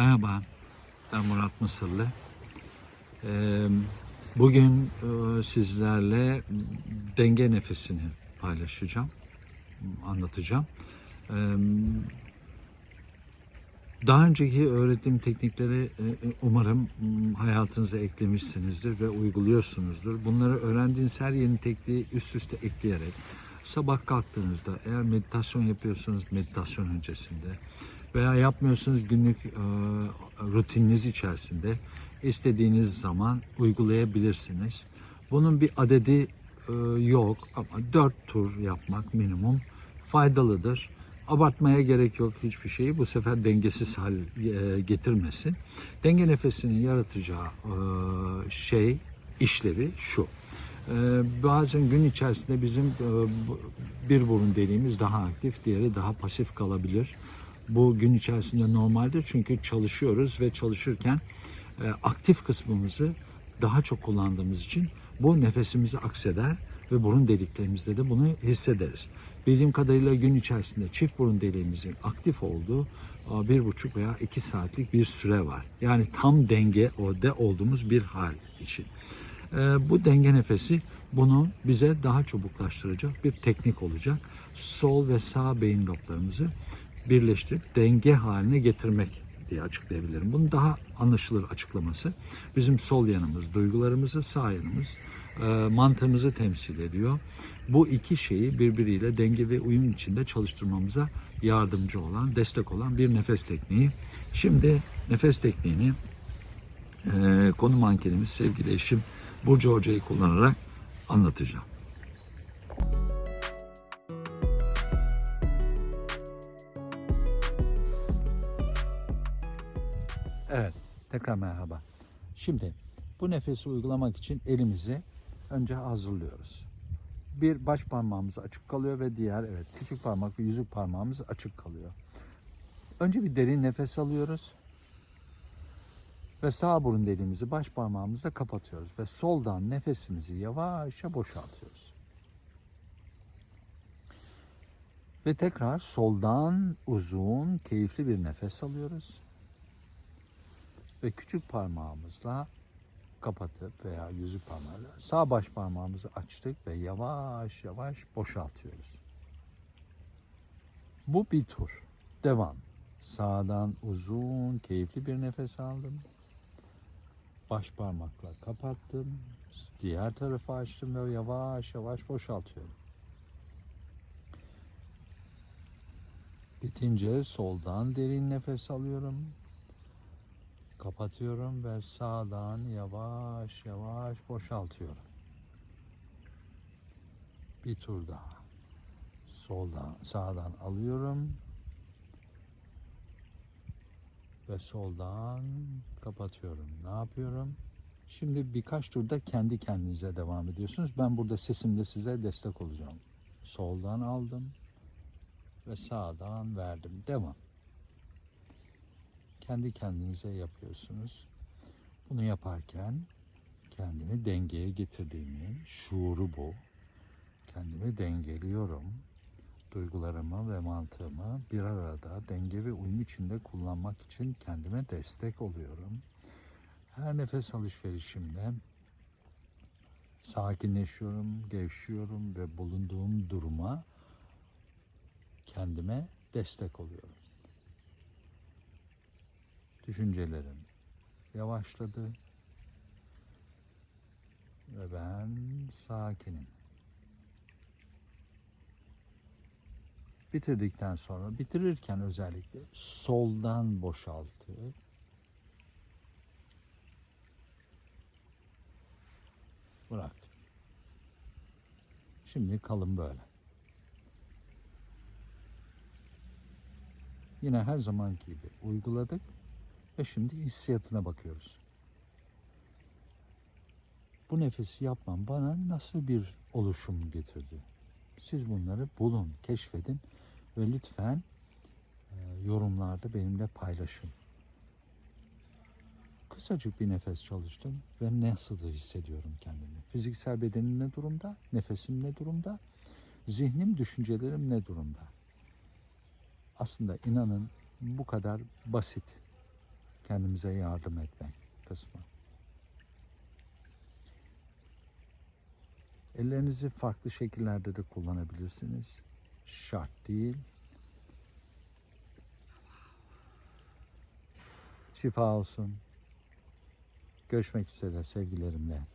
Merhaba, ben Murat Mısırlı. Ee, Bugün e, sizlerle denge nefesini paylaşacağım, anlatacağım. Ee, Daha önceki öğrettiğim teknikleri e, umarım m, hayatınıza eklemişsinizdir ve uyguluyorsunuzdur. Bunları öğrendiğiniz her yeni tekniği üst üste ekleyerek sabah kalktığınızda eğer meditasyon yapıyorsanız meditasyon öncesinde veya yapmıyorsanız günlük e, rutininiz içerisinde istediğiniz zaman uygulayabilirsiniz. Bunun bir adedi e, yok ama dört tur yapmak minimum faydalıdır. Abartmaya gerek yok hiçbir şeyi. Bu sefer dengesiz hal e, getirmesin. Denge nefesinin yaratacağı e, şey, işlevi şu. E, bazen gün içerisinde bizim e, bir burun deliğimiz daha aktif, diğeri daha pasif kalabilir. Bu gün içerisinde normaldir çünkü çalışıyoruz ve çalışırken e, aktif kısmımızı daha çok kullandığımız için bu nefesimizi akseder ve burun deliklerimizde de bunu hissederiz. Bildiğim kadarıyla gün içerisinde çift burun deliğimizin aktif olduğu e, bir buçuk veya iki saatlik bir süre var. Yani tam denge o olduğumuz bir hal için. E, bu denge nefesi bunu bize daha çabuklaştıracak bir teknik olacak. Sol ve sağ beyin loblarımızı birleştirip denge haline getirmek diye açıklayabilirim. Bunun daha anlaşılır açıklaması bizim sol yanımız duygularımızı, sağ yanımız e, mantığımızı temsil ediyor. Bu iki şeyi birbiriyle denge ve uyum içinde çalıştırmamıza yardımcı olan, destek olan bir nefes tekniği. Şimdi nefes tekniğini e, konu mankenimiz sevgili eşim Burcu Hoca'yı kullanarak anlatacağım. Evet, tekrar merhaba. Şimdi bu nefesi uygulamak için elimizi önce hazırlıyoruz. Bir baş parmağımız açık kalıyor ve diğer evet küçük parmak ve yüzük parmağımız açık kalıyor. Önce bir derin nefes alıyoruz. Ve sağ burun deliğimizi baş parmağımızla kapatıyoruz ve soldan nefesimizi yavaşça boşaltıyoruz. Ve tekrar soldan uzun, keyifli bir nefes alıyoruz ve küçük parmağımızla kapatıp veya yüzük parmağıyla sağ baş parmağımızı açtık ve yavaş yavaş boşaltıyoruz. Bu bir tur. Devam. Sağdan uzun, keyifli bir nefes aldım. Baş parmakla kapattım. Diğer tarafı açtım ve yavaş yavaş boşaltıyorum. Bitince soldan derin nefes alıyorum. Kapatıyorum ve sağdan yavaş yavaş boşaltıyorum. Bir tur daha. Soldan, sağdan alıyorum. Ve soldan kapatıyorum. Ne yapıyorum? Şimdi birkaç turda kendi kendinize devam ediyorsunuz. Ben burada sesimle size destek olacağım. Soldan aldım ve sağdan verdim. Devam kendi kendinize yapıyorsunuz. Bunu yaparken kendimi dengeye getirdiğimi, şuuru bu. Kendimi dengeliyorum. Duygularımı ve mantığımı bir arada denge ve uyum içinde kullanmak için kendime destek oluyorum. Her nefes alışverişimde sakinleşiyorum, gevşiyorum ve bulunduğum duruma kendime destek oluyorum düşüncelerim yavaşladı ve ben sakinim. Bitirdikten sonra, bitirirken özellikle soldan boşaltıp bıraktım. Şimdi kalın böyle. Yine her zamanki gibi uyguladık. Ve şimdi hissiyatına bakıyoruz. Bu nefesi yapmam bana nasıl bir oluşum getirdi? Siz bunları bulun, keşfedin ve lütfen e, yorumlarda benimle paylaşın. Kısacık bir nefes çalıştım ve nasıl hissediyorum kendimi? Fiziksel bedenim ne durumda? Nefesim ne durumda? Zihnim, düşüncelerim ne durumda? Aslında inanın bu kadar basit kendimize yardım etmek kısmı. Ellerinizi farklı şekillerde de kullanabilirsiniz. Şart değil. Şifa olsun. Görüşmek üzere sevgilerimle.